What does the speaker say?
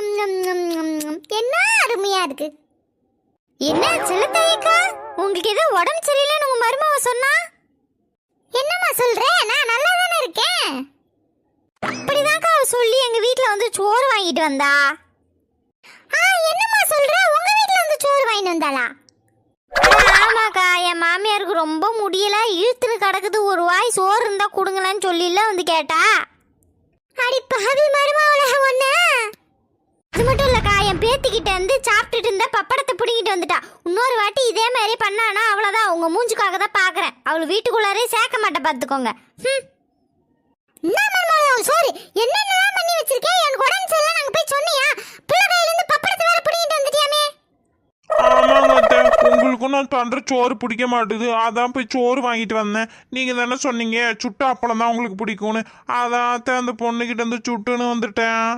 என்ன அருமையா இருக்கு. என்ன செல்லத்தாயக்கா உங்களுக்கு ஏதோ உடம்பு சரியில்லைன்னு உங்க மருமவ சொன்னா? என்னம்மா சொல்ற? நான் நல்லா தானே இருக்கேன். அப்படிதான்க்கா அவ சொல்லி எங்க வீட்ல வந்து சோறு வாங்கிட்டு வந்தா. ஆ என்னம்மா சொல்ற? உங்க வீட்ல வந்து சோறு வாங்கிட்டு வந்தாளா? ஆமாக்கா என் மாமியாருக்கு ரொம்ப முடியல. இழுத்துன்னு கிடக்குது. ஒரு வாய் சோறு இருந்தா கொடுங்களேன்னு சொல்லில வந்து கேட்டா. அடி பாவி மருமா என் பேத்திக்கிட்ட இருந்து சாப்பிட்டுட்டு இருந்த பப்படத்தை பிடிங்கிட்டு வந்துட்டா. இன்னொரு வாட்டி இதே மாதிரி பண்ணானா அவ்வளோதான் உங்க மூஞ்சுக்காக தான் பாக்குறேன். அவள் வீட்டுக்குள்ளாரே சேர்க்க மாட்டேன் பாத்துக்கோங்க. சாரி என்னென்னலாம் பண்ணி வச்சிருக்கேன் எனக்கு உடம்பு சரியில்லை. நாங்கள் போய் சொன்னியா? பிள்ளை பப்படத்தை வேற பிடிங்கிட்டு வந்துட்டியாமே? ஆமாங்க உங்களுக்கும் நான் பண்ற சோறு பிடிக்க மாட்டுது. அதான் போய் சோறு வாங்கிட்டு வந்தேன். நீங்க தானே சொன்னீங்க சுட்டு அப்பளம் தான் உங்களுக்கு பிடிக்கும்னு. அதான் அந்த பொண்ணுகிட்ட இருந்து சுட்டுன்னு வந்துட்டேன்.